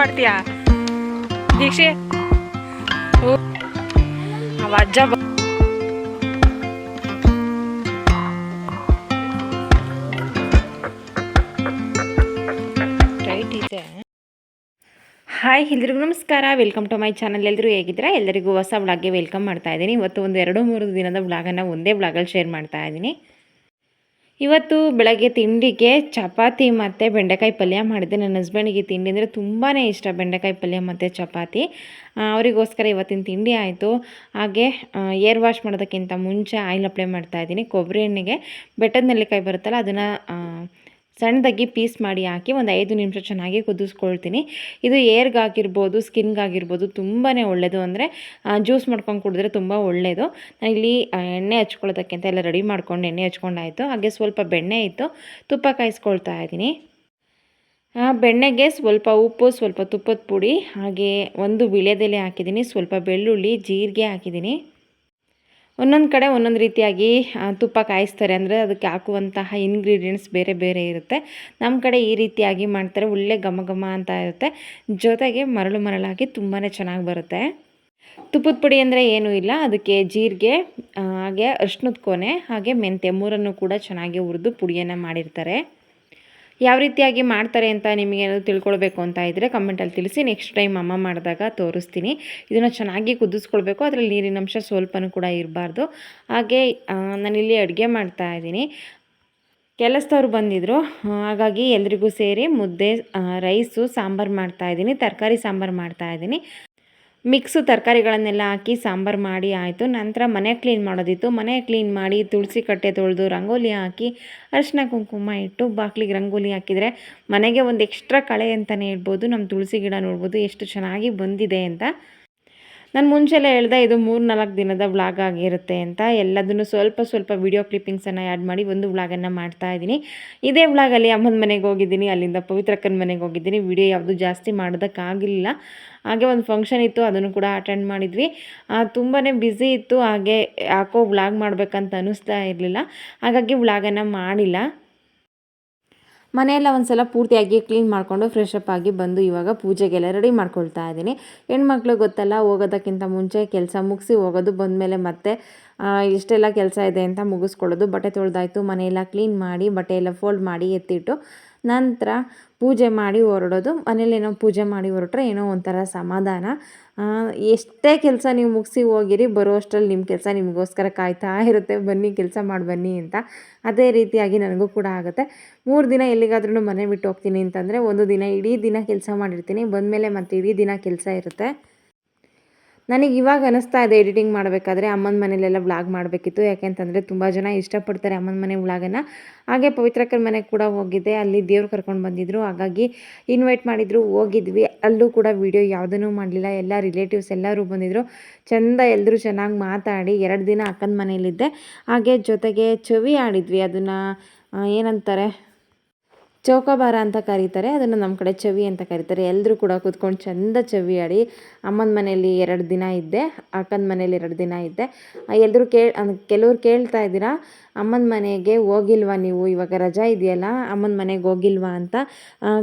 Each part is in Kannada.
ಕಾಪಾಡ್ತೀಯಾ ದೀಕ್ಷೆ. ಅಜ್ಜ ಇದೆ. ಹಾಯ್ ಎಲ್ರಿಗೂ ನಮಸ್ಕಾರ. ವೆಲ್ಕಮ್ ಟು ಮೈ ಚಾನಲ್ ಎಲ್ಲರೂ ಹೇಗಿದ್ದೀರಾ? ಎಲ್ಲರಿಗೂ ಹೊಸ ವ್ಲಾಗ್ಗೆ ವೆಲ್ಕಮ್ ಮಾಡ್ತಾ ಇದ್ದೀನಿ. ಇವತ್ತು ಒಂದು ಎರಡು ಮೂರು ದಿನದ ವ್ಲಾಗನ್ನು ಒಂದೇ ವ್ಲಾಗಲ್ಲಿ ಶೇರ್ ಮಾಡ್ತಾ ಇದ್ದೀನಿ. ಇವತ್ತು ಬೆಳಗ್ಗೆ ತಿಂಡಿಗೆ ಚಪಾತಿ ಮತ್ತು ಬೆಂಡೆಕಾಯಿ ಪಲ್ಯ ಮಾಡಿದ್ದೆ. ನನ್ನ ಹಸ್ಬೆಂಡಿಗೆ ತಿಂಡಿ ಅಂದರೆ ತುಂಬಾ ಇಷ್ಟ ಬೆಂಡೆಕಾಯಿ ಪಲ್ಯ ಮತ್ತು ಚಪಾತಿ. ಅವರಿಗೋಸ್ಕರ ಇವತ್ತಿನ ತಿಂಡಿ ಆಯಿತು. ಹಾಗೆ ಏರ್ ವಾಶ್ ಮಾಡೋದಕ್ಕಿಂತ ಮುಂಚೆ ಆಯಿಲ್ ಅಪ್ಲೈ ಮಾಡ್ತಾ ಇದ್ದೀನಿ. ಕೊಬ್ಬರಿ ಎಣ್ಣೆಗೆ. ಬೆಟ್ಟದ ನೆಲ್ಲಿಕಾಯಿ ಬರುತ್ತಲ್ಲ, ಅದನ್ನು ಸಣ್ಣದಾಗಿ ಪೀಸ್ ಮಾಡಿ ಹಾಕಿ ಒಂದು ಐದು ನಿಮಿಷ ಚೆನ್ನಾಗಿ ಕುದಿಸ್ಕೊಳ್ತೀನಿ. ಇದು ಏರ್ಗಾಗಿರ್ಬೋದು, ಸ್ಕಿನ್ಗಾಗಿರ್ಬೋದು ತುಂಬಾ ಒಳ್ಳೆಯದು ಅಂದರೆ ಜ್ಯೂಸ್ ಮಾಡ್ಕೊಂಡು ಕುಡಿದ್ರೆ ತುಂಬ ಒಳ್ಳೆಯದು ನಾನು ಇಲ್ಲಿ ಎಣ್ಣೆ ಹಚ್ಕೊಳ್ಳೋದಕ್ಕೆ ಅಂತ ಎಲ್ಲ ರೆಡಿ ಮಾಡ್ಕೊಂಡು ಎಣ್ಣೆ ಹಚ್ಕೊಂಡಾಯಿತು. ಹಾಗೆ ಸ್ವಲ್ಪ ಬೆಣ್ಣೆ ಇತ್ತು. ತುಪ್ಪ ಕಾಯಿಸ್ಕೊಳ್ತಾ ಇದ್ದೀನಿ. ಬೆಣ್ಣೆಗೆ ಸ್ವಲ್ಪ ಉಪ್ಪು, ಸ್ವಲ್ಪ ತುಪ್ಪದ ಪುಡಿ, ಹಾಗೆ ಒಂದು ವಿಳೆದೆಲೆ ಹಾಕಿದ್ದೀನಿ. ಸ್ವಲ್ಪ ಬೆಳ್ಳುಳ್ಳಿ, ಜೀರಿಗೆ ಹಾಕಿದ್ದೀನಿ. ಒಂದೊಂದು ಕಡೆ ಒಂದೊಂದು ರೀತಿಯಾಗಿ ತುಪ್ಪ ಕಾಯಿಸ್ತಾರೆ. ಅಂದರೆ ಅದಕ್ಕೆ ಹಾಕುವಂತಹ ಇಂಗ್ರೀಡಿಯೆಂಟ್ಸ್ ಬೇರೆ ಬೇರೆ ಇರುತ್ತೆ. ನಮ್ಮ ಕಡೆ ಈ ರೀತಿಯಾಗಿ ಮಾಡ್ತಾರೆ. ಒಳ್ಳೆ ಘಮ ಘಮ ಅಂತ ಇರುತ್ತೆ. ಜೊತೆಗೆ ಮರಳು ಮರಳಾಗಿ ತುಂಬಾ ಚೆನ್ನಾಗಿ ಬರುತ್ತೆ. ತುಪ್ಪದ ಪುಡಿ ಅಂದರೆ ಏನೂ ಇಲ್ಲ. ಅದಕ್ಕೆ ಜೀರಿಗೆ ಹಾಗೆ ಅರ್ಶಿನದ ಕೊನೆ, ಹಾಗೆ ಮೆಂತ್ಯ ಮೂರನ್ನು ಕೂಡ ಚೆನ್ನಾಗಿ ಹುರಿದು ಪುಡಿಯನ್ನು ಮಾಡಿರ್ತಾರೆ. ಯಾವ ರೀತಿಯಾಗಿ ಮಾಡ್ತಾರೆ ಅಂತ ನಿಮಗೆ ತಿಳ್ಕೊಳ್ಬೇಕು ಅಂತ ಇದ್ದರೆ ಕಮೆಂಟಲ್ಲಿ ತಿಳಿಸಿ. ನೆಕ್ಸ್ಟ್ ಟೈಮ್ ಅಮ್ಮ ಮಾಡಿದಾಗ ತೋರಿಸ್ತೀನಿ. ಇದನ್ನು ಚೆನ್ನಾಗಿ ಕುದಿಸ್ಕೊಳ್ಬೇಕು. ಅದರಲ್ಲಿ ನೀರಿನ ಅಂಶ ಸ್ವಲ್ಪನೂ ಕೂಡ ಇರಬಾರ್ದು. ಹಾಗೆ ನಾನಿಲ್ಲಿ ಅಡುಗೆ ಮಾಡ್ತಾ ಇದ್ದೀನಿ. ಕೆಲಸದವ್ರು ಬಂದಿದ್ದರು ಹಾಗಾಗಿ ಎಲ್ರಿಗೂ ಸೇರಿ ಮುದ್ದೆ ರೈಸು ಸಾಂಬಾರು ಮಾಡ್ತಾಯಿದ್ದೀನಿ ತರಕಾರಿ ಸಾಂಬಾರು ಮಾಡ್ತಾಯಿದ್ದೀನಿ ಮಿಕ್ಸು ತರಕಾರಿಗಳನ್ನೆಲ್ಲ ಹಾಕಿ ಸಾಂಬಾರು ಮಾಡಿ ಆಯಿತು. ನಂತರ ಮನೆ ಕ್ಲೀನ್ ಮಾಡೋದಿತ್ತು. ಮನೆ ಕ್ಲೀನ್ ಮಾಡಿ ತುಳಸಿ ಕಟ್ಟೆ ತೊಳೆದು ರಂಗೋಲಿ ಹಾಕಿ ಅರಿಶಿನ ಕುಂಕುಮ ಇಟ್ಟು ಬಾಗಿಲಿಗೆ ರಂಗೋಲಿ ಹಾಕಿದರೆ ಮನೆಗೆ ಒಂದು ಎಕ್ಸ್ಟ್ರಾ ಕಳೆ ಅಂತಲೇ ಹೇಳ್ಬೋದು. ನಮ್ಮ ತುಳಸಿ ಗಿಡ ನೋಡ್ಬೋದು. ಎಷ್ಟು ಚೆನ್ನಾಗಿ ಬಂದಿದೆ ಅಂತ. ನಾನು ಮುಂಚೆಲ್ಲ ಹೇಳ್ದೆ ಇದು ಮೂರು ನಾಲ್ಕು ದಿನದ ವ್ಲಾಗ್ ಆಗಿರುತ್ತೆ ಅಂತ. ಎಲ್ಲದನ್ನು ಸ್ವಲ್ಪ ಸ್ವಲ್ಪ ವಿಡಿಯೋ ಕ್ಲಿಪ್ಪಿಂಗ್ಸನ್ನು ಆ್ಯಡ್ ಮಾಡಿ ಒಂದು ವ್ಲಾಗನ್ನು ಮಾಡ್ತಾ ಇದ್ದೀನಿ. ಇದೇ ವ್ಲಾಗಲ್ಲಿ ಅಮ್ಮನ ಮನೆಗೆ ಹೋಗಿದ್ದೀನಿ, ಅಲ್ಲಿಂದ ಪವಿತ್ರಕ್ಕನ ಮನೆಗೆ ಹೋಗಿದ್ದೀನಿ. ವಿಡಿಯೋ ಯಾವುದು ಜಾಸ್ತಿ ಮಾಡೋದಕ್ಕಾಗಲಿಲ್ಲ ಹಾಗೆ ಒಂದು ಫಂಕ್ಷನ್ ಇತ್ತು, ಅದನ್ನು ಕೂಡ ಅಟೆಂಡ್ ಮಾಡಿದ್ವಿ. ತುಂಬಾ ಬ್ಯುಸಿ ಇತ್ತು. ಹಾಗೆ ಯಾಕೋ ವ್ಲಾಗ್ ಮಾಡಬೇಕಂತ ಅನ್ನಿಸ್ತಾ ಇರಲಿಲ್ಲ. ಹಾಗಾಗಿ ವ್ಲಾಗನ್ನು ಮಾಡಿಲ್ಲ. ಮನೆಯೆಲ್ಲ ಒಂದು ಸಲ ಪೂರ್ತಿಯಾಗಿ ಕ್ಲೀನ್ ಮಾಡಿಕೊಂಡು ಫ್ರೆಶ್ ಅಪ್ ಆಗಿ ಬಂದು ಇವಾಗ ಪೂಜೆಗೆಲ್ಲ ರೆಡಿ ಮಾಡ್ಕೊಳ್ತಾ ಇದ್ದೀನಿ. ಹೆಣ್ಮಕ್ಳು ಗೊತ್ತಲ್ಲ, ಹೋಗೋದಕ್ಕಿಂತ ಮುಂಚೆ ಕೆಲಸ ಮುಗಿಸಿ ಹೋಗೋದು ಬಂದ ಮೇಲೆ ಮತ್ತೆ ಇಷ್ಟೆಲ್ಲ ಕೆಲಸ ಇದೆ ಅಂತ ಮುಗಿಸ್ಕೊಳ್ಳೋದು. ಬಟ್ಟೆ ತೊಳೆದಾಯ್ತು, ಮನೆಯೆಲ್ಲ ಕ್ಲೀನ್ ಮಾಡಿ ಬಟ್ಟೆ ಎಲ್ಲ ಫೋಲ್ಡ್ ಮಾಡಿ ಎತ್ತಿಟ್ಟು ನಂತರ ಪೂಜೆ ಮಾಡಿ ಹೊರಡೋದು, ಮನೇಲಿ ಏನೋ ಪೂಜೆ ಮಾಡಿ ಹೊರಟ್ರೆ ಏನೋ ಒಂಥರ ಸಮಾಧಾನ. ಎಷ್ಟೇ ಕೆಲಸ ನೀವು ಮುಗಿಸಿ ಹೋಗಿರಿ ಬರೋ ಅಷ್ಟರಲ್ಲಿ ನಿಮ್ಮ ಕೆಲಸ ನಿಮಗೋಸ್ಕರ ಕಾಯ್ತಾ ಇರುತ್ತೆ, ಬನ್ನಿ ಕೆಲಸ ಮಾಡಿ, ಬನ್ನಿ ಅಂತ. ಅದೇ ರೀತಿಯಾಗಿ ನನಗೂ ಕೂಡ ಆಗುತ್ತೆ. ಮೂರು ದಿನ ಎಲ್ಲಿಗಾದ್ರೂ ಮನೆ ಬಿಟ್ಟು ಹೋಗ್ತೀನಿ ಅಂತಂದರೆ, ಒಂದು ದಿನ ಇಡೀ ದಿನ ಕೆಲಸ ಮಾಡಿರ್ತೀನಿ. ಬಂದಮೇಲೆ ಮತ್ತೆ ಇಡೀ ದಿನ ಕೆಲಸ ಇರುತ್ತೆ. ನನಗೆ ಇವಾಗ ಅನಿಸ್ತಾ ಇದೆ ಎಡಿಟಿಂಗ್ ಮಾಡಬೇಕಾದ್ರೆ ಅಮ್ಮನ ಮನೇಲೆಲ್ಲ ವ್ಲಾಗ್ ಮಾಡಬೇಕಿತ್ತು. ಯಾಕೆಂತಂದರೆ ತುಂಬ ಜನ ಇಷ್ಟಪಡ್ತಾರೆ ಅಮ್ಮನ ಮನೆ ವ್ಲಾಗನ್ನು. ಹಾಗೆ ಪವಿತ್ರಕರ್ ಮನೆಗೆ ಕೂಡ ಹೋಗಿದ್ದೆ. ಅಲ್ಲಿ ದೇವ್ರು ಕರ್ಕೊಂಡು ಬಂದಿದ್ರು. ಹಾಗಾಗಿ ಇನ್ವೈಟ್ ಮಾಡಿದ್ರು. ಹೋಗಿದ್ವಿ. ಅಲ್ಲೂ ಕೂಡ ವೀಡಿಯೋ ಯಾವುದನ್ನೂ ಮಾಡಲಿಲ್ಲ. ಎಲ್ಲ ರಿಲೇಟಿವ್ಸ್ ಎಲ್ಲರೂ ಬಂದಿದ್ದರು ಚೆಂದ ಎಲ್ಲರೂ ಚೆನ್ನಾಗಿ ಮಾತಾಡಿ ಎರಡು ದಿನ ಅಕ್ಕನ ಮನೆಯಲ್ಲಿದ್ದೆ ಹಾಗೆ ಜೊತೆಗೆ ಚವಿ ಆಡಿದ್ವಿ. ಅದನ್ನು ಏನಂತಾರೆ? ಚೌಕಾಬಾರ ಅಂತ ಕರೀತಾರೆ, ಅದನ್ನು ನಮ್ಮ ಕಡೆ ಚವಿ ಅಂತ ಕರೀತಾರೆ. ಎಲ್ಲರೂ ಕೂಡ ಕೂತ್ಕೊಂಡು ಚೆಂದ ಚವಿ ಆಡಿ, ಅಮ್ಮನ ಮನೆಯಲ್ಲಿ ಎರಡು ದಿನ ಇದ್ದೆ, ಅಕ್ಕನ ಮನೇಲಿ ಎರಡು ದಿನ ಇದ್ದೆ. ಎಲ್ಲರೂ ಕೇಳ ಕೆಲವ್ರು ಕೇಳ್ತಾ ಇದ್ದೀರಾ, ಅಮ್ಮನ ಮನೆಗೆ ಹೋಗಿಲ್ವಾ ನೀವು? ಇವಾಗ ರಜಾ ಇದೆಯಲ್ಲ, ಅಮ್ಮನ ಮನೆಗೆ ಹೋಗಿಲ್ವಾ ಅಂತ?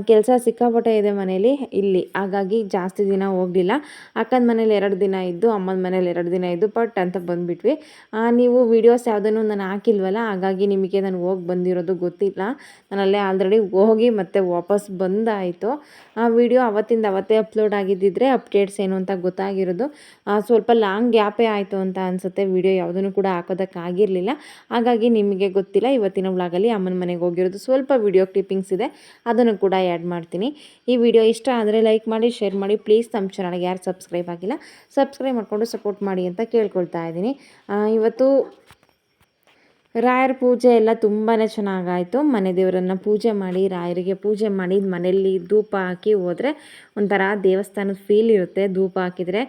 ಕೆಲಸ ಸಿಕ್ಕಾಪಟ್ಟೆ ಇದೆ ಮನೇಲಿ, ಇಲ್ಲಿ. ಹಾಗಾಗಿ ಜಾಸ್ತಿ ದಿನ ಹೋಗಲಿಲ್ಲ. ಅಕ್ಕನ ಮನೇಲಿ ಎರಡು ದಿನ ಇದ್ದು, ಅಮ್ಮನ ಮನೇಲಿ ಎರಡು ದಿನ ಇದ್ದು, ಪಟ್ ಅಂತ ಬಂದುಬಿಟ್ವಿ. ನೀವು ವೀಡಿಯೋಸ್ ಯಾವುದನ್ನು ನಾನು ಹಾಕಿಲ್ವಲ್ಲ, ಹಾಗಾಗಿ ನಿಮಗೆ ನಾನು ಹೋಗಿ ಬಂದಿರೋದು ಗೊತ್ತಿಲ್ಲ. ನಾನು ಅಲ್ಲೇ ಆಲ್ರೆಡಿ ಹೋಗಿ ಮತ್ತೆ ವಾಪಸ್ ಬಂದಾಯಿತು. ಆ ವಿಡಿಯೋ ಅವತ್ತಿಂದ ಅವತ್ತೇ ಅಪ್ಲೋಡ್ ಆಗಿದ್ದಿದ್ರೆ ಅಪ್ಡೇಟ್ಸ್ ಏನು ಅಂತ ಗೊತ್ತಾಗಿರೋದು. ಸ್ವಲ್ಪ ಲಾಂಗ್ ಗ್ಯಾಪೇ ಆಯಿತು ಅಂತ ಅನಿಸುತ್ತೆ. ವಿಡಿಯೋ ಯಾವುದನ್ನು ಕೂಡ ಹಾಕೋದಕ್ಕಾಗಿರಲಿಲ್ಲ. ಹಾಗಾಗಿ ನಿಮಗೆ ಗೊತ್ತಿಲ್ಲ, ಇವತ್ತಿನ ವ್ಲಾಗಲ್ಲಿ ಅಮ್ಮನ ಮನೆಗೆ ಹೋಗಿರೋದು. ಸ್ವಲ್ಪ ವಿಡಿಯೋ ಕ್ಲಿಪ್ಪಿಂಗ್ಸ್ ಇದೆ, ಅದನ್ನು ಕೂಡ ಆ್ಯಡ್ ಮಾಡ್ತೀನಿ. ಈ ವಿಡಿಯೋ ಇಷ್ಟ ಆದರೆ ಲೈಕ್ ಮಾಡಿ, ಶೇರ್ ಮಾಡಿ. ಪ್ಲೀಸ್ ನಮ್ಮ ಚಾನಲ್ಗೆ ಯಾರು ಸಬ್ಸ್ಕ್ರೈಬ್ ಆಗಿಲ್ಲ, ಸಬ್ಸ್ಕ್ರೈಬ್ ಮಾಡಿಕೊಂಡು ಸಪೋರ್ಟ್ ಮಾಡಿ ಅಂತ ಕೇಳ್ಕೊಳ್ತಾ ಇದ್ದೀನಿ. ಇವತ್ತು ರಾಯರ ಪೂಜೆ ಎಲ್ಲ ತುಂಬಾ ಚೆನ್ನಾಗಾಯಿತು. ಮನೆ ದೇವರನ್ನು ಪೂಜೆ ಮಾಡಿ, ರಾಯರಿಗೆ ಪೂಜೆ ಮಾಡಿ, ಮನೆಯಲ್ಲಿ ಧೂಪ ಹಾಕಿ ಹೋದರೆ ಒಂಥರ ದೇವಸ್ಥಾನದ ಫೀಲ್ ಇರುತ್ತೆ. ಧೂಪ ಹಾಕಿದರೆ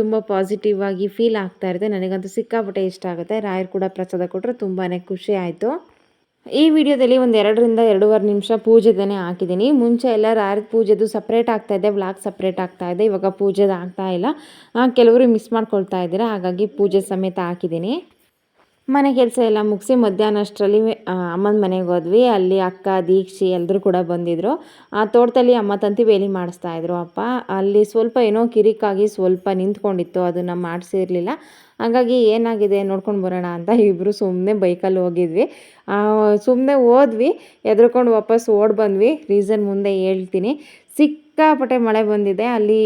ತುಂಬ ಪಾಸಿಟಿವ್ ಆಗಿ ಫೀಲ್ ಆಗ್ತಾ ಇರುತ್ತೆ. ನನಗಂತೂ ಸಿಕ್ಕಾಪಟ್ಟೆ ಇಷ್ಟ ಆಗುತ್ತೆ. ರಾಯರು ಕೂಡ ಪ್ರಸಾದ ಕೊಟ್ಟರೆ ತುಂಬಾ ಖುಷಿ ಆಯಿತು. ಈ ವಿಡಿಯೋದಲ್ಲಿ ಒಂದು ಎರಡರಿಂದ ಎರಡೂವರೆ ನಿಮಿಷ ಪೂಜೆದೇ ಹಾಕಿದ್ದೀನಿ. ಮುಂಚೆ ಎಲ್ಲ ರಾಯರ ಪೂಜೆದು ಸಪ್ರೇಟ್ ಆಗ್ತಾ ಇದೆ ವ್ಲಾಗ್ ಸಪ್ರೇಟ್ ಆಗ್ತಾ ಇದೆ. ಇವಾಗ ಪೂಜೆದು ಆಗ್ತಾ ಇಲ್ಲ. ಕೆಲವರು ಮಿಸ್ ಮಾಡ್ಕೊಳ್ತಾ ಇದ್ದೀರಾ. ಹಾಗಾಗಿ ಪೂಜೆ ಸಮೇತ ಹಾಕಿದ್ದೀನಿ. ಮನೆ ಕೆಲಸ ಎಲ್ಲ ಮುಗಿಸಿ ಮಧ್ಯಾಹ್ನ ಅಷ್ಟರಲ್ಲಿ ಅಮ್ಮನ ಮನೆಗೆ ಹೋದ್ವಿ. ಅಲ್ಲಿ ಅಕ್ಕ, ದೀಕ್ಷಿ ಎಲ್ಲರೂ ಕೂಡ ಬಂದಿದ್ದರು ಆ ತೋಟದಲ್ಲಿ ಅಮ್ಮ ತಂತಿ ಬೇಲಿ ಮಾಡಿಸ್ತಾ ಇದ್ರು ಅಪ್ಪ. ಅಲ್ಲಿ ಸ್ವಲ್ಪ ಏನೋ ಕಿರಿಕಾಗಿ ಸ್ವಲ್ಪ ನಿಂತ್ಕೊಂಡಿತ್ತು. ಅದನ್ನು ಮಾಡಿಸಿರ್ಲಿಲ್ಲ. ಹಾಗಾಗಿ ಏನಾಗಿದೆ, ನೋಡ್ಕೊಂಡು ಬರೋಣ ಅಂತ ಇಬ್ಬರು ಸುಮ್ಮನೆ ಬೈಕಲ್ಲಿ ಹೋಗಿದ್ವಿ. ಸುಮ್ಮನೆ ಹೋದ್ವಿ. ಎದ್ರುಕೊಂಡು ವಾಪಸ್ ಓಡ್ ಬಂದ್ವಿ. ರೀಸನ್ ಮುಂದೆ ಹೇಳ್ತೀನಿ. ಸಿಕ್ಕಾಪಟ್ಟೆ ಮಳೆ ಬಂದಿದೆ. ಅಲ್ಲಿ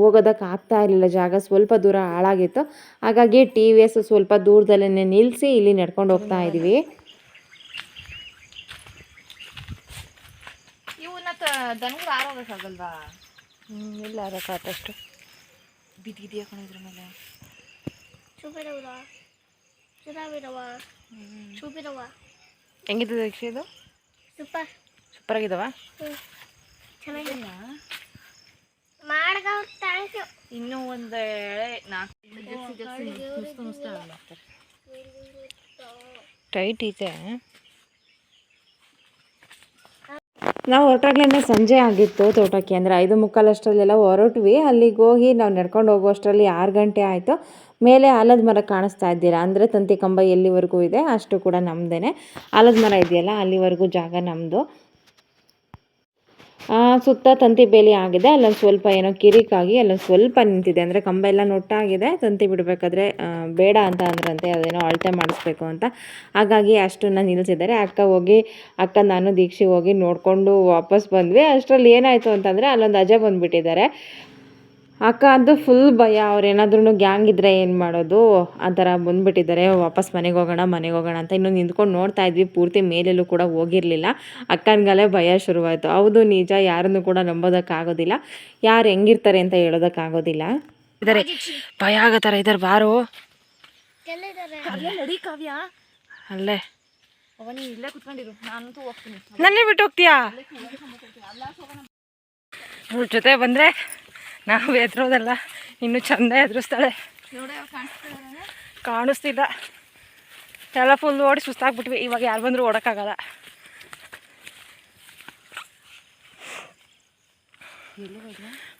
ಹೋಗೋದಕ್ಕೆ ಆಗ್ತಾ ಇರಲಿಲ್ಲ. ಜಾಗ ಸ್ವಲ್ಪ ದೂರ ಹಾಳಾಗಿತ್ತು. ಹಾಗಾಗಿ ಟಿ ವಿ ಎಸ್ ಸ್ವಲ್ಪ ದೂರದಲ್ಲೇ ನಿಲ್ಲಿಸಿ ಇಲ್ಲಿ ನಡ್ಕೊಂಡು ಹೋಗ್ತಾ ಇದ್ದೀವಿ ಇಲ್ಲ ಮೇಲೆ? ಹೆಂಗಿದೆ ದೀಕ್ಷೆ ಸೂಪರ್. ಸೂಪರ್ ಥ್ಯಾಂಕ್ ಯು ಇನ್ನೂ ಒಂದು ಎಳೆ ನಾಲ್ಕು ಟೈಟ್ ಇದೆ ನಾವು ಹೊರಟಾಗ್ಲೇ ಸಂಜೆ ಆಗಿತ್ತು ತೋಟಕ್ಕೆ ಅಂದರೆ ಐದು ಮುಕ್ಕಾಲಷ್ಟರಲ್ಲೆಲ್ಲ ಹೊರಟ್ವಿ. ಅಲ್ಲಿಗೆ ಹೋಗಿ ನಾವು ನಡ್ಕೊಂಡು ಹೋಗುವಷ್ಟರಲ್ಲಿ ಆರು ಗಂಟೆ ಆಯಿತು. ಮೇಲೆ ಆಲದ ಮರ ಕಾಣಿಸ್ತಾ ಇದ್ದೀರಾ? ಅಂದರೆ ತಂತಿ ಕಂಬ ಎಲ್ಲಿವರೆಗೂ ಇದೆ? ಅಷ್ಟು ಕೂಡ ನಮ್ಮದೇ ಆಲದ ಮರ ಇದೆಯಲ್ಲ ಅಲ್ಲಿವರೆಗೂ ಜಾಗ ನಮ್ಮದು ಸುತ್ತ ತಂತಿ ಬೇಲಿ ಆಗಿದೆ. ಅಲ್ಲೊಂದು ಸ್ವಲ್ಪ ಏನೋ ಕಿರಿಕಾಗಿ ಅಲ್ಲೊಂದು ಸ್ವಲ್ಪ ನಿಂತಿದೆ. ಅಂದರೆ ಕಂಬ ಎಲ್ಲ ನೊಟ್ಟಾಗಿದೆ. ತಂತಿ ಬಿಡಬೇಕಾದ್ರೆ ಬೇಡ ಅಂತ ಅಂದ್ರಂತೆ. ಅದೇನೋ ಅಳತೆ ಮಾಡಿಸ್ಬೇಕು ಅಂತ. ಹಾಗಾಗಿ ಅಷ್ಟನ್ನು ನಿಲ್ಲಿಸಿದ್ದಾರೆ ಅಕ್ಕ ಹೋಗಿ, ಅಕ್ಕ ನಾನು ದೀಕ್ಷೆ ಹೋಗಿ ನೋಡಿಕೊಂಡು ವಾಪಸ್ ಬಂದ್ವಿ. ಅಷ್ಟರಲ್ಲಿ ಏನಾಯಿತು ಅಂತಂದರೆ ಅಲ್ಲೊಂದು ಅಜೆ ಬಂದುಬಿಟ್ಟಿದ್ದಾರೆ. ಅಕ್ಕ ಅಂತೂ ಫುಲ್ ಭಯ. ಅವ್ರು ಏನಾದ್ರೂ ಗ್ಯಾಂಗ್ ಇದ್ದರೆ ಏನು ಮಾಡೋದು? ಆ ಥರ ಬಂದುಬಿಟ್ಟಿದ್ದಾರೆ. ವಾಪಸ್ ಮನೆಗೆ ಹೋಗೋಣ ಮನೆಗೆ ಹೋಗೋಣ ಅಂತ ಇನ್ನೂ ನಿಂತ್ಕೊಂಡು ನೋಡ್ತಾ ಇದ್ವಿ. ಪೂರ್ತಿ ಮೇಲೆಲ್ಲೂ ಕೂಡ ಹೋಗಿರಲಿಲ್ಲ. ಅಕ್ಕನಿಗಲೇ ಭಯ ಶುರುವಾಯಿತು. ಹೌದು ನಿಜ. ಯಾರನ್ನು ಕೂಡ ನಂಬೋದಕ್ಕಾಗೋದಿಲ್ಲ. ಯಾರು ಹೆಂಗಿರ್ತಾರೆ ಅಂತ ಹೇಳೋದಕ್ಕಾಗೋದಿಲ್ಲ. ಇದಾರೆ. ಭಯ ಆಗೋ ಥರ ಇದಾರೆ. ಬಾರು. ಅಲ್ಲೇ ನಡಿ ಕಾವ್ಯ. ಅಲ್ಲೇ. ಅವ ನೀ ಇಲ್ಲೇ ಕುತ್ಕೊಂಡಿರು. ನಾನಂತೂ ಹೋಗ್ತೀನಿ. ನನ್ನೇ ಬಿಟ್ಟು ಹೋಗ್ತೀಯಾ? ಅವ್ರ ಜೊತೆ ಬಂದರೆ ನಾವು ಎದ್ರೋದಲ್ಲ, ಇನ್ನೂ ಚಂದ ಎದುರಿಸ್ತಾಳೆ. ಕಾಣಿಸ್ತಿಲ್ಲ. ಎಲ್ಲ ಫುಲ್ ಓಡಿ ಸುಸ್ತಾಗ್ಬಿಟ್ವಿ, ಇವಾಗ ಯಾರು ಬಂದರೂ ಓಡೋಕ್ಕಾಗಲ್ಲ.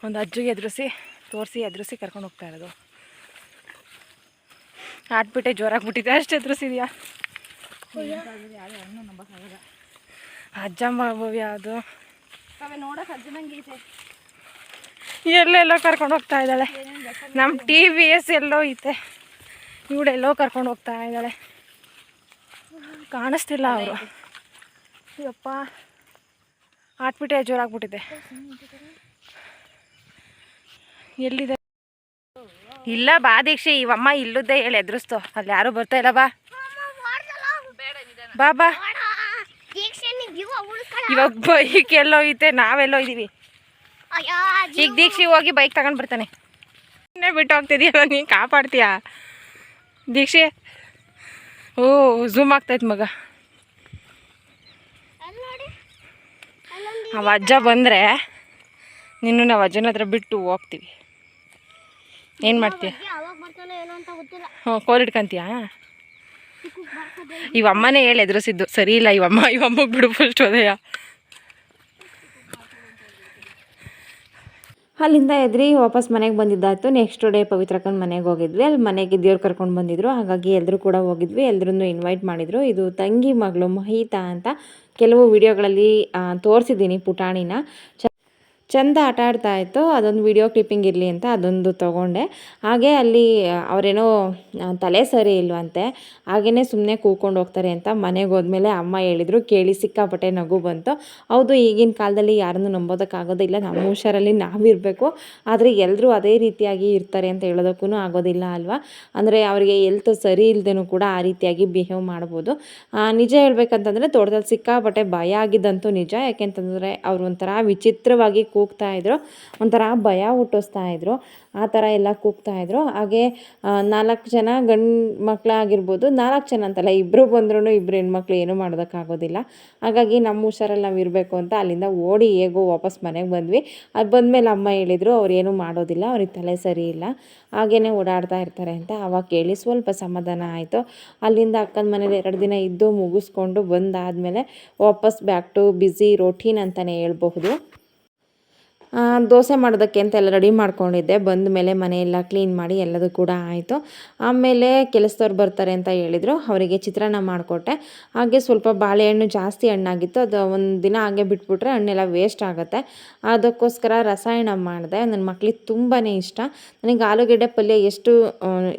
ಒಂದು ಅಜ್ಜಿಗೆ ಎದುರಿಸಿ, ತೋರಿಸಿ ಎದುರಿಸಿ ಕರ್ಕೊಂಡು ಹೋಗ್ತಾ ಇರೋದು. ಆಟ್ಬಿಟ್ಟೆ, ಜೋರಾಗ್ಬಿಟ್ಟಿದೆ, ಅಷ್ಟು ಎದುರಿಸಿದ್ಯಾ? ಅಜ್ಜ ಭವ್ಯ ಅದು ಎಲ್ಲೆಲ್ಲೋ ಕರ್ಕೊಂಡು ಹೋಗ್ತಾ ಇದ್ದಾಳೆ. ನಮ್ಮ ಟಿ ವಿ ಎಸ್ ಎಲ್ಲೋ ಐತೆ. ಇವಳೆಲ್ಲೋ ಕರ್ಕೊಂಡು ಹೋಗ್ತಾ ಇದ್ದಾಳೆ. ಕಾಣಿಸ್ತಿಲ್ಲ ಅವರು. ಯಪ್ಪ ಆಟ್ಬಿಟ್ಟೆ ಜೋರಾಗ್ಬಿಟ್ಟಿದೆ. ಎಲ್ಲಿದೆ? ಇಲ್ಲ ಬಾ ದೀಕ್ಷೆ ಇವಮ್ಮ ಇಲ್ಲದ್ದೇ ಹೇಳಿ ಎದುರಿಸ್ತು. ಅಲ್ಲಿ ಯಾರು ಬರ್ತಾ ಇಲ್ಲ ಬಾ. ಬಾ ಬಾ. ಇವಾಗ ಬೈಕ್ ಎಲ್ಲೋ ಐತೆ ನಾವೆಲ್ಲೋ ಇದ್ದೀವಿ ಈಗ ದೀಕ್ಷಿ ಹೋಗಿ ಬೈಕ್ ತಗೊಂಡು ಬರ್ತಾನೆ. ಬಿಟ್ಟು ಹೋಗ್ತಿದ್ಯಲ್ಲ ನೀನು ಕಾಪಾಡ್ತೀಯಾ? ದೀಕ್ಷೆ ಓ ಝೂಮ್ ಆಗ್ತೈತೆ ಮಗ. ಅವ ಅಜ್ಜ ಬಂದರೆ ನಿನ್ನ ನಾವು ಅಜ್ಜನ ಹತ್ರ ಬಿಟ್ಟು ಹೋಗ್ತೀವಿ. ಏನು ಮಾಡ್ತೀಯ? ಹ್ಞೂ ಕೋಲ್ ಇಟ್ಕೊಂತೀಯಾ? ಇವಮ್ಮನೇ ಹೇಳಿ ಎದುರಿಸಿದ್ದು. ಸರಿ ಇಲ್ಲ ಇವಮ್ಮ ಇವಮ್ಮಗೆ ಬಿಡು ಫಸ್ಟ್ ಹೋದೆಯ ಅಲ್ಲಿಂದ ಎದ್ರಿ ವಾಪಸ್ ಮನೆಗೆ ಬಂದಿದ್ದಾಯಿತು. ನೆಕ್ಸ್ಟ್ ಡೇ ಪವಿತ್ರಕ್ಕನ ಮನೆಗೆ ಹೋಗಿದ್ವಿ. ಅಲ್ಲಿ ಮನೆಗೆ ದೇವ್ರು ಕರ್ಕೊಂಡು ಬಂದಿದ್ರು. ಹಾಗಾಗಿ ಎಲ್ಲರೂ ಕೂಡ ಹೋಗಿದ್ವಿ. ಎಲ್ಲರನ್ನು ಇನ್ವೈಟ್ ಮಾಡಿದರು. ಇದು ತಂಗಿ ಮಗಳು ಮಹಿತಾ ಅಂತ ಕೆಲವು ವಿಡಿಯೋಗಳಲ್ಲಿ ತೋರಿಸಿದ್ದೀನಿ ಪುಟಾಣಿನ. ಚಂದ ಆಟ ಆಡ್ತಾ ಇತ್ತು. ಅದೊಂದು ವಿಡಿಯೋ ಕ್ಲಿಪ್ಪಿಂಗ್ ಇರಲಿ ಅಂತ ಅದೊಂದು ತೊಗೊಂಡೆ. ಹಾಗೆ ಅಲ್ಲಿ ಅವರೇನೋ ತಲೆ ಸರಿ ಇಲ್ವಂತೆ ಹಾಗೆಯೇ ಸುಮ್ಮನೆ ಕೂಕೊಂಡು ಹೋಗ್ತಾರೆ ಅಂತ ಮನೆಗೆ ಹೋದ್ಮೇಲೆ ಅಮ್ಮ ಹೇಳಿದರು. ಕೇಳಿ ಸಿಕ್ಕಾಪಟ್ಟೆ ನಗು ಬಂತು. ಹೌದು, ಈಗಿನ ಕಾಲದಲ್ಲಿ ಯಾರನ್ನು ನಂಬೋದಕ್ಕಾಗೋದಿಲ್ಲ ನಮ್ಮ ಹುಷಾರಲ್ಲಿ ನಾವಿರಬೇಕು ಆದರೆ ಎಲ್ಲರೂ ಅದೇ ರೀತಿಯಾಗಿ ಇರ್ತಾರೆ ಅಂತ ಹೇಳೋದಕ್ಕೂ ಆಗೋದಿಲ್ಲ ಅಲ್ವಾ? ಅಂದರೆ ಅವರಿಗೆ ಎಲ್ತ್ ಸರಿ ಇಲ್ಲದೇನೂ ಕೂಡ ಆ ರೀತಿಯಾಗಿ ಬಿಹೇವ್ ಮಾಡ್ಬೋದು. ನಿಜ ಹೇಳ್ಬೇಕಂತಂದರೆ ತೋಟದಲ್ಲಿ ಸಿಕ್ಕಾಪಟ್ಟೆ ಭಯ ಆಗಿದ್ದಂತೂ ನಿಜ. ಯಾಕೆಂತಂದರೆ ಅವ್ರು ಒಂಥರ ವಿಚಿತ್ರವಾಗಿ ಕೂಗ್ತಾ ಇದ್ರು. ಒಂಥರ ಭಯ ಹುಟ್ಟಿಸ್ತಾ ಇದ್ರು. ಆ ಥರ ಎಲ್ಲ ಕೂಗ್ತಾ ಇದ್ರು. ಹಾಗೆ ನಾಲ್ಕು ಜನ ಗಂಡು ಮಕ್ಕಳಾಗಿರ್ಬೋದು ನಾಲ್ಕು ಜನ ಅಂತಲ್ಲ ಇಬ್ಬರು ಬಂದ್ರೂ ಇಬ್ಬರು ಹೆಣ್ಮಕ್ಳು ಏನೂ ಮಾಡೋದಕ್ಕಾಗೋದಿಲ್ಲ. ಹಾಗಾಗಿ ನಮ್ಮ ಹುಷಾರಲ್ಲಿ ನಾವು ಇರಬೇಕು ಅಂತ ಅಲ್ಲಿಂದ ಓಡಿ ಹೇಗೋ ವಾಪಸ್ ಮನೆಗೆ ಬಂದ್ವಿ. ಅದು ಬಂದಮೇಲೆ ಅಮ್ಮ ಹೇಳಿದರು, ಅವ್ರು ಏನೂ ಮಾಡೋದಿಲ್ಲ, ಅವ್ರಿಗೆ ತಲೆ ಸರಿ ಇಲ್ಲ. ಹಾಗೇ ಓಡಾಡ್ತಾ ಇರ್ತಾರೆ ಅಂತ ಅವಾಗ ಕೇಳಿ ಸ್ವಲ್ಪ ಸಮಾಧಾನ ಆಯಿತು. ಅಲ್ಲಿಂದ ಅಕ್ಕನ ಮನೇಲಿ ಎರಡು ದಿನ ಇದ್ದು ಮುಗಿಸ್ಕೊಂಡು ಬಂದಾದಮೇಲೆ ವಾಪಸ್ ಬ್ಯಾಕ್ ಟು ಬ್ಯುಸಿ ರೊಟೀನ್ ಅಂತಲೇ ಹೇಳ್ಬಹುದು. ದೋಸೆ ಮಾಡೋದಕ್ಕೆ ಅಂತ ಎಲ್ಲ ರೆಡಿ ಮಾಡ್ಕೊಂಡಿದ್ದೆ. ಬಂದ ಮೇಲೆ ಮನೆಯೆಲ್ಲ ಕ್ಲೀನ್ ಮಾಡಿ ಎಲ್ಲದೂ ಕೂಡ ಆಯಿತು. ಆಮೇಲೆ ಕೆಲಸದವ್ರು ಬರ್ತಾರೆ ಅಂತ ಹೇಳಿದರು. ಅವರಿಗೆ ಚಿತ್ರಾನ್ನ ಮಾಡಿಕೊಟ್ಟೆ. ಹಾಗೆ ಸ್ವಲ್ಪ ಬಾಳೆಹಣ್ಣು ಜಾಸ್ತಿ ಹಣ್ಣಾಗಿತ್ತು. ಅದು ಒಂದು ದಿನ ಹಾಗೆ ಬಿಟ್ಬಿಟ್ರೆ ಹಣ್ಣೆಲ್ಲ ವೇಸ್ಟ್ ಆಗುತ್ತೆ. ಅದಕ್ಕೋಸ್ಕರ ರಸಾಯನ ಮಾಡಿದೆ. ನನ್ನ ಮಕ್ಳಿಗೆ ತುಂಬಾ ಇಷ್ಟ. ನನಗೆ ಆಲೂಗಡ್ಡೆ ಪಲ್ಯ ಎಷ್ಟು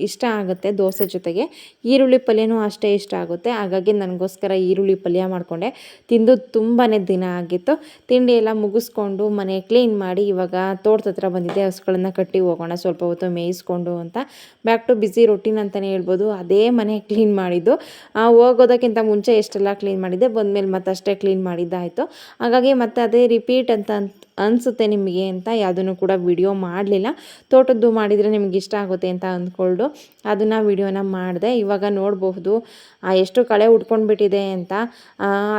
ಇಷ್ಟ ಆಗುತ್ತೆ ದೋಸೆ ಜೊತೆಗೆ. ಈರುಳ್ಳಿ ಪಲ್ಯನೂ ಅಷ್ಟೇ ಇಷ್ಟ ಆಗುತ್ತೆ. ಹಾಗಾಗಿ ನನಗೋಸ್ಕರ ಈರುಳ್ಳಿ ಪಲ್ಯ ಮಾಡಿಕೊಂಡೆ. ತಿಂದು ತುಂಬಾ ದಿನ ಆಗಿತ್ತು. ತಿಂಡಿ ಎಲ್ಲ ಮುಗಿಸ್ಕೊಂಡು ಮನೆ ಕ್ಲೀನ್ ಮಾಡಿ ಇವಾಗ ತೋಟದ ಹತ್ರ ಬಂದಿದ್ದೆ, ಹಸುಗಳನ್ನ ಕಟ್ಟಿ ಹೋಗೋಣ, ಸ್ವಲ್ಪ ಹೊತ್ತು ಮೇಯಿಸ್ಕೊಂಡು ಅಂತ. ಬ್ಯಾಕ್ ಟು ಬಿಸಿ ರೊಟೀನ್ ಅಂತಲೇ ಹೇಳ್ಬೋದು. ಅದೇ ಮನೆ ಕ್ಲೀನ್ ಮಾಡಿದ್ದು. ಹೋಗೋದಕ್ಕಿಂತ ಮುಂಚೆ ಎಷ್ಟೆಲ್ಲ ಕ್ಲೀನ್ ಮಾಡಿದ್ದೆ, ಬಂದಮೇಲೆ ಮತ್ತಷ್ಟೇ ಕ್ಲೀನ್ ಮಾಡಿದ್ದಾಯಿತು. ಹಾಗಾಗಿ ಮತ್ತೆ ಅದೇ ರಿಪೀಟ್ ಅಂತ ಅನಿಸುತ್ತೆ ನಿಮಗೆ ಅಂತ, ಯಾವುದನ್ನು ಕೂಡ ವಿಡಿಯೋ ಮಾಡಲಿಲ್ಲ. ತೋಟದ್ದು ಮಾಡಿದರೆ ನಿಮ್ಗೆ ಇಷ್ಟ ಆಗುತ್ತೆ ಅಂತ ಅಂದ್ಕೊಂಡು ಅದನ್ನು ವಿಡಿಯೋನ ಮಾಡಿದೆ. ಇವಾಗ ನೋಡಬಹುದು ಎಷ್ಟು ಕಳೆ ಉಟ್ಕೊಂಡ್ಬಿಟ್ಟಿದೆ ಅಂತ.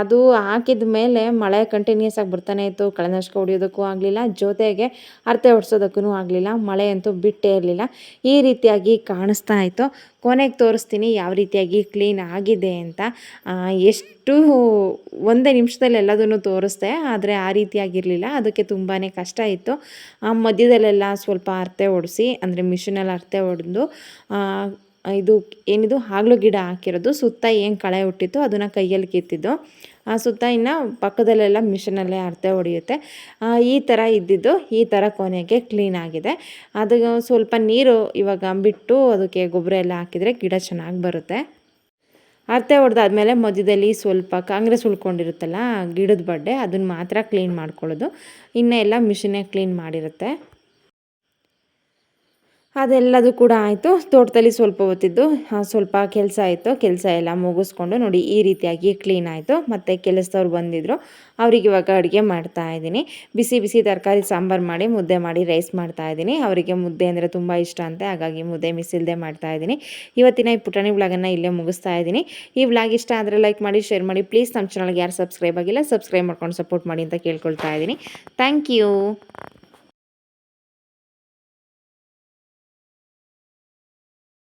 ಅದು ಹಾಕಿದ ಮೇಲೆ ಮಳೆ ಕಂಟಿನ್ಯೂಸ್ ಆಗಿ ಬರ್ತಾನೆ ಇತ್ತು. ಕಳೆನಾಶಕ ಹೊಡಿಯೋದಕ್ಕೂ ಆಗಲಿಲ್ಲ, ಜೊತೆಗೆ ಅರ್ತೆ ಹೊಡ್ಸೋದಕ್ಕೂ ಆಗಲಿಲ್ಲ. ಮಳೆ ಅಂತೂ ಬಿಟ್ಟೇ ಇರಲಿಲ್ಲ. ಈ ರೀತಿಯಾಗಿ ಕಾಣಿಸ್ತಾ ಇತ್ತು. ಕೊನೆಗೆ ತೋರಿಸ್ತೀನಿ ಯಾವ ರೀತಿಯಾಗಿ ಕ್ಲೀನ್ ಆಗಿದೆ ಅಂತ. ಎಷ್ಟು ಒಂದೇ ನಿಮಿಷದಲ್ಲಿ ಎಲ್ಲದನ್ನು ತೋರಿಸ್ದೆ, ಆದರೆ ಆ ರೀತಿಯಾಗಿರಲಿಲ್ಲ. ಅದಕ್ಕೆ ತುಂಬಾ ಕಷ್ಟ ಇತ್ತು. ಮಧ್ಯದಲ್ಲೆಲ್ಲ ಸ್ವಲ್ಪ ಅರ್ತೆ ಹೊಡೆಸಿ ಅಂದರೆ ಮಿಷಿನಲ್ಲಿ ಅರ್ತೆ ಹೊಡೆದು ಇದು ಏನಿದು ಹಾಗಲು ಗಿಡ ಹಾಕಿರೋದು. ಸುತ್ತ ಏನು ಕಳೆ ಹುಟ್ಟಿತ್ತು ಅದನ್ನು ಕೈಯಲ್ಲಿ ಕಿತ್ತಿದ್ದು. ಆ ಸುತ್ತ ಇನ್ನು ಪಕ್ಕದಲ್ಲೆಲ್ಲ ಮಿಷನಲ್ಲೇ ಅರ್ತೆ ಹೊಡೆಯುತ್ತೆ. ಈ ಥರ ಇದ್ದಿದ್ದು ಈ ಥರ ಕೊನೆಗೆ ಕ್ಲೀನ್ ಆಗಿದೆ. ಅದು ಸ್ವಲ್ಪ ನೀರು ಇವಾಗ ಬಿಟ್ಟು ಅದಕ್ಕೆ ಗೊಬ್ಬರ ಎಲ್ಲ ಹಾಕಿದರೆ ಗಿಡ ಚೆನ್ನಾಗಿ ಬರುತ್ತೆ. ಅರ್ತೆ ಹೊಡೆದಾದ್ಮೇಲೆ ಮಧ್ಯದಲ್ಲಿ ಸ್ವಲ್ಪ ಕಾಂಗ್ರೆಸ್ ಉಳ್ಕೊಂಡಿರುತ್ತಲ್ಲ ಗಿಡದ ಬಡ್ಡೆ, ಅದನ್ನು ಮಾತ್ರ ಕ್ಲೀನ್ ಮಾಡ್ಕೊಳ್ಳೋದು. ಇನ್ನೆಲ್ಲ ಮಿಷಿನೇ ಕ್ಲೀನ್ ಮಾಡಿರುತ್ತೆ. ಅದೆಲ್ಲದು ಕೂಡ ಆಯಿತು. ತೋಟದಲ್ಲಿ ಸ್ವಲ್ಪ ಹೊತ್ತಿದ್ದು ಸ್ವಲ್ಪ ಕೆಲಸ ಆಯಿತು ಕೆಲಸ ಎಲ್ಲ ಮುಗಿಸ್ಕೊಂಡು ನೋಡಿ ಈ ರೀತಿಯಾಗಿ ಕ್ಲೀನ್ ಆಯಿತು. ಮತ್ತು ಕೆಲಸದವ್ರು ಬಂದಿದ್ದರು ಅವ್ರಿಗೆ ಇವಾಗ ಅಡುಗೆ ಮಾಡ್ತಾ ಇದ್ದೀನಿ. ಬಿಸಿ ಬಿಸಿ ತರಕಾರಿ ಸಾಂಬಾರು ಮಾಡಿ, ಮುದ್ದೆ ಮಾಡಿ ರೈಸ್ ಮಾಡ್ತಾ ಇದ್ದೀನಿ. ಅವರಿಗೆ ಮುದ್ದೆ ಅಂದರೆ ತುಂಬ ಇಷ್ಟ ಅಂತೆ. ಹಾಗಾಗಿ ಮುದ್ದೆ ಮಿಸ್ ಇಲ್ಲದೆ ಮಾಡ್ತಾ ಇದ್ದೀನಿ. ಇವತ್ತಿನ ಈ ಪುಟಾಣಿ ವ್ಲಾಗನ್ನು ಇಲ್ಲೇ ಮುಗಿಸ್ತಾ ಇದ್ದೀನಿ. ಈ ವ್ಲಾಗ್ ಇಷ್ಟ ಆದರೆ ಲೈಕ್ ಮಾಡಿ ಶೇರ್ ಮಾಡಿ. ಪ್ಲೀಸ್ ನಮ್ಮ ಚಾನಲ್ಗೆ ಯಾರು ಸಬ್ಸ್ಕ್ರೈಬ್ ಆಗಿಲ್ಲ ಸಬ್ಸ್ಕ್ರೈಬ್ ಮಾಡ್ಕೊಂಡು ಸಪೋರ್ಟ್ ಮಾಡಿ ಅಂತ ಕೇಳ್ಕೊಳ್ತಾ ಇದ್ದೀನಿ. Thank you